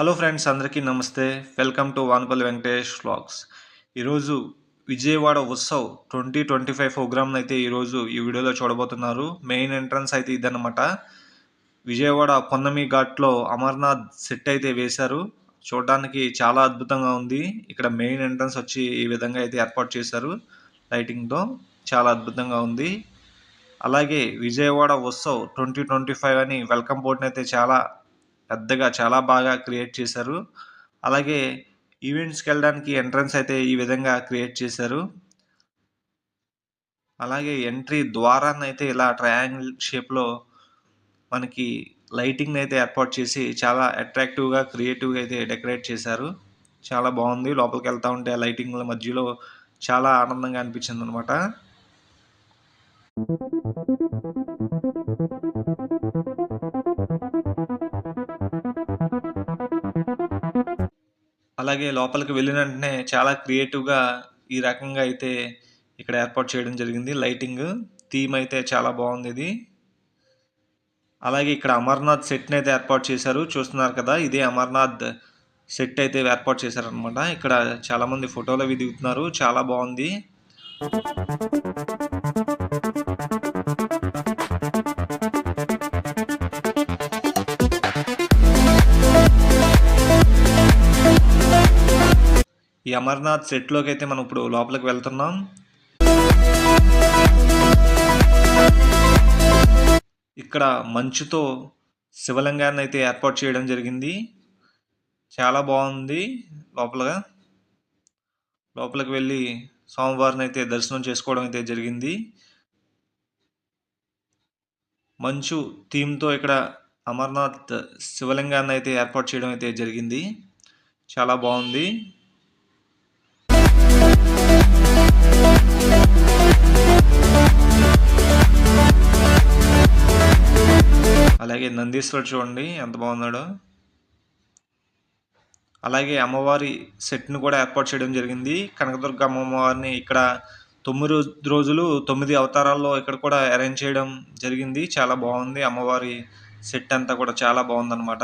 Hello friends అందరికీ నమస్తే. Welcome to Vanapalli Venkatesh vlogs ఈరోజు Vijayawada Utsav twenty twenty five program అయితే ఈరోజు ఈ వీడియోలో చూడబోతున్నారు. మెయిన్ ఎంట్రన్స్ అయితే ఇదన్నమాట. విజయవాడ పొన్నమి ఘాట్లో అమర్నాథ్ సెట్ అయితే వేశారు. చూడడానికి చాలా అద్భుతంగా ఉంది. ఇక్కడ మెయిన్ ఎంట్రన్స్ వచ్చి ఈ విధంగా అయితే ఏర్పాటు చేశారు. లైటింగ్తో చాలా అద్భుతంగా ఉంది. అలాగే Vijayawada Utsav twenty twenty five అని వెల్కమ్ బోర్డ్ని అయితే చాలా పెద్దగా చాలా బాగా క్రియేట్ చేశారు. అలాగే ఈవెంట్స్కి వెళ్ళడానికి ఎంట్రన్స్ అయితే ఈ విధంగా క్రియేట్ చేశారు. అలాగే ఎంట్రీ ద్వారాన్ని అయితే ఇలా ట్రయాంగిల్ షేప్లో మనకి లైటింగ్ అయితే ఏర్పాటు చేసి చాలా అట్రాక్టివ్గా క్రియేటివ్గా అయితే డెకరేట్ చేశారు. చాలా బాగుంది. లోపలికి వెళ్తా ఉంటే ఆ లైటింగ్ల మధ్యలో చాలా ఆనందంగా అనిపించింది అనమాట అలాగే లోపలికి వెళ్ళిన వెంటనే చాలా క్రియేటివ్గా ఈ రకంగా అయితే ఇక్కడ ఏర్పాటు చేయడం జరిగింది. లైటింగ్ థీమ్ అయితే చాలా బాగుంది ఇది. అలాగే ఇక్కడ అమర్నాథ్ సెట్ని అయితే ఏర్పాటు చేశారు. చూస్తున్నారు కదా ఇదే అమర్నాథ్ సెట్ అయితే ఏర్పాటు చేశారనమాట ఇక్కడ చాలామంది ఫోటోలు అవి దిగుతున్నారు. చాలా బాగుంది. అమర్నాథ్ సెట్లోకి అయితే మనం ఇప్పుడు లోపలికి వెళ్తున్నాం. ఇక్కడ మంచుతో శివలింగాన్ని అయితే ఏర్పాటు చేయడం జరిగింది. చాలా బాగుంది లోపలగా. లోపలికి వెళ్ళి స్వామివారిని అయితే దర్శనం చేసుకోవడం అయితే జరిగింది. మంచు థీమ్తో ఇక్కడ అమర్నాథ్ శివలింగాన్ని అయితే ఏర్పాటు చేయడం అయితే జరిగింది. చాలా బాగుంది. నందీశ్వరుడు చూడండి ఎంత బాగున్నాడో. అలాగే అమ్మవారి సెట్ను కూడా ఏర్పాటు చేయడం జరిగింది. కనకదుర్గ అమ్మవారిని ఇక్కడ తొమ్మిది రోజులు తొమ్మిది అవతారాల్లో ఇక్కడ కూడా అరేంజ్ చేయడం జరిగింది. చాలా బాగుంది అమ్మవారి సెట్ అంతా కూడా చాలా బాగుందన్నమాట.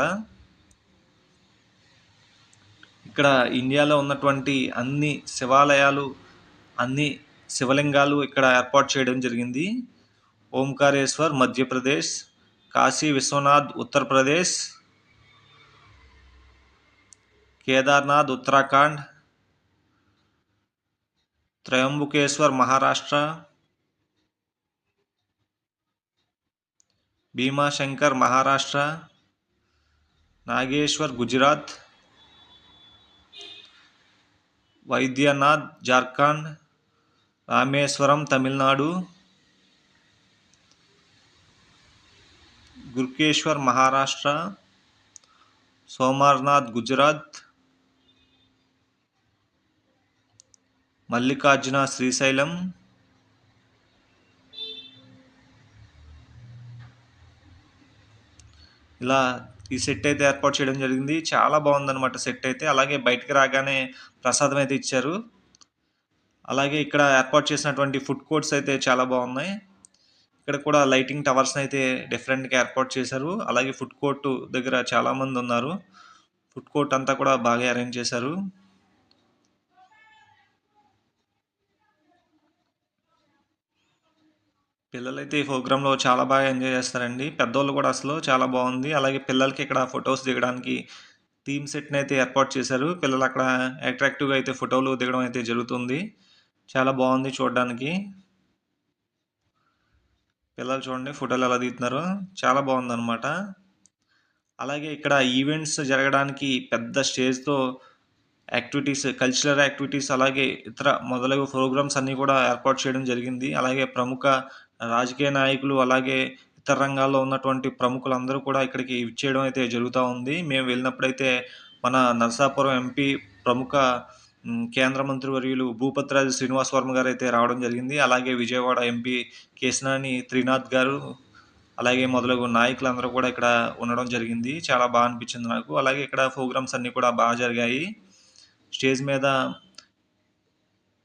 ఇక్కడ ఇండియాలో ఉన్నటువంటి అన్ని శివాలయాలు అన్ని శివలింగాలు ఇక్కడ ఏర్పాటు చేయడం జరిగింది. ఓంకారేశ్వర్ మధ్యప్రదేశ్ काशी विश्वनाथ, उत्तर प्रदेश, केदारनाथ, उत्तराखंड, त्रयंबकेश्वर, महाराष्ट्र, भीमाशंकर, महाराष्ट्र, नागेश्वर, गुजरात, वैद्यनाथ, झारखंड, रामेश्वरम, तमिलनाडु గుర్కేశ్వర్ మహారాష్ట్ర సోమర్నాథ్ గుజరాత్ మల్లికార్జున శ్రీశైలం ఇలా ఈ సెట్ అయితే ఏర్పాటు చేయడం జరిగింది. చాలా బాగుందన్నమాట సెట్ అయితే. అలాగే బయటకు రాగానే ప్రసాదం అయితే ఇచ్చారు. అలాగే ఇక్కడ ఏర్పాటు చేసినటువంటి ఫుడ్ కోర్ట్స్ అయితే చాలా బాగున్నాయి. ఇక్కడ కూడా లైటింగ్ టవర్స్ అయితే డిఫరెంట్గా ఏర్పాటు చేశారు. అలాగే ఫుడ్ కోర్ట్ దగ్గర చాలామంది ఉన్నారు. ఫుడ్ కోర్ట్ అంతా కూడా బాగా అరేంజ్ చేశారు. పిల్లలైతే ఈ ప్రోగ్రాంలో చాలా బాగా ఎంజాయ్ చేస్తారండి. పెద్దోళ్ళు కూడా అసలు చాలా బాగుంది. అలాగే పిల్లలకి ఇక్కడ ఫొటోస్ దిగడానికి థీమ్ సెట్ని అయితే ఏర్పాటు చేశారు. పిల్లలు అక్కడ అట్రాక్టివ్గా అయితే ఫోటోలు దిగడం అయితే జరుగుతుంది. చాలా బాగుంది చూడడానికి. పిల్లలు చూడండి ఫోటోలు ఎలా తీస్తున్నారు చాలా బాగుందన్నమాట. అలాగే ఇక్కడ ఈవెంట్స్ జరగడానికి పెద్ద స్టేజ్తో యాక్టివిటీస్ కల్చరల్ యాక్టివిటీస్ అలాగే ఇతర మొదలగు ప్రోగ్రామ్స్ అన్నీ కూడా ఏర్పాటు చేయడం జరిగింది. అలాగే ప్రముఖ రాజకీయ నాయకులు అలాగే ఇతర రంగాల్లో ఉన్నటువంటి ప్రముఖులందరూ కూడా ఇక్కడికి ఇచ్చేయడం అయితే జరుగుతూ ఉంది. మేము వెళ్ళినప్పుడైతే మన నరసాపురం ఎంపీ ప్రముఖ కేంద్ర మంత్రి వర్యులు భూపతిరాజు శ్రీనివాస్ వర్మ గారు అయితే రావడం జరిగింది. అలాగే విజయవాడ ఎంపీ కేశనాని త్రినాథ్ గారు అలాగే మొదలగు నాయకులందరూ కూడా ఇక్కడ ఉండడం జరిగింది. చాలా బాగా అనిపించింది నాకు. అలాగే ఇక్కడ ప్రోగ్రామ్స్ అన్నీ కూడా బాగా జరిగాయి. స్టేజ్ మీద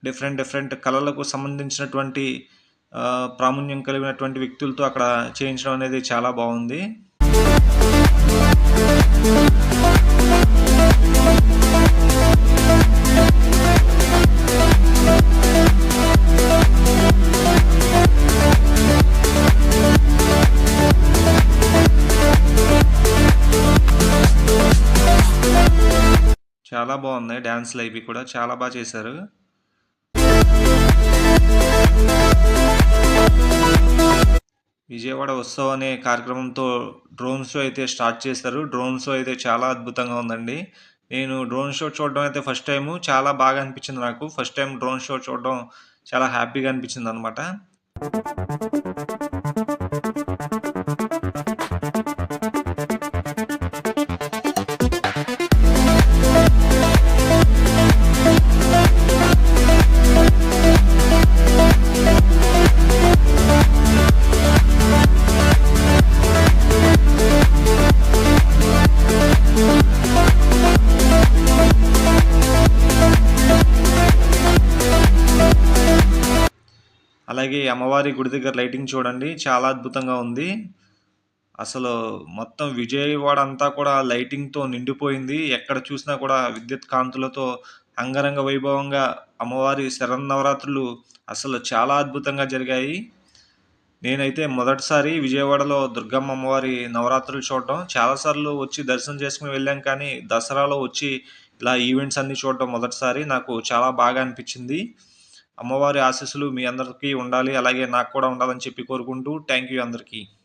డిఫరెంట్ డిఫరెంట్ కళలకు సంబంధించినటువంటి ప్రాముణ్యం కలిగినటువంటి వ్యక్తులతో అక్కడ చేయించడం అనేది చాలా బాగుంది. చాలా బాగున్నాయి డ్యాన్స్‌లు అవి కూడా చాలా బాగా చేశారు. విజయవాడ ఉత్సవం అనే కార్యక్రమంతో డ్రోన్ షో అయితే స్టార్ట్ చేశారు. డ్రోన్ షో అయితే చాలా అద్భుతంగా ఉందండి. నేను డ్రోన్ షో చూడడం అయితే ఫస్ట్ టైం చాలా బాగా అనిపించింది నాకు. ఫస్ట్ టైం డ్రోన్ షో చూడడం చాలా హ్యాపీగా అనిపించింది అనమాట అలాగే అమ్మవారి గుడి దగ్గర లైటింగ్ చూడండి. చాలా అద్భుతంగా ఉంది. అసలు మొత్తం విజయవాడ అంతా కూడా లైటింగ్‌తో నిండిపోయింది. ఎక్కడ చూసినా కూడా విద్యుత్ కాంతులతో అంగరంగ వైభవంగా అమ్మవారి శరన్నవరాత్రులు అసలు చాలా అద్భుతంగా జరిగాయి. నేనైతే మొదటిసారి విజయవాడలో దుర్గమ్మ అమ్మవారి నవరాత్రులు చూడడం. చాలా సార్లు వచ్చి దర్శనం చేసుకుని వెళ్ళాం కానీ, దసరాలో వచ్చి ఇలా ఈవెంట్స్ అన్నీ చూడడం మొదటిసారి. నాకు చాలా బాగా అనిపించింది. అమ్మవారి ఆశీస్సులు మీ అందరికీ ఉండాలి. అలాగే నాకు కూడా ఉండాలని చెప్పి కోరుకుంటూ థాంక్ యూ అందరికీ.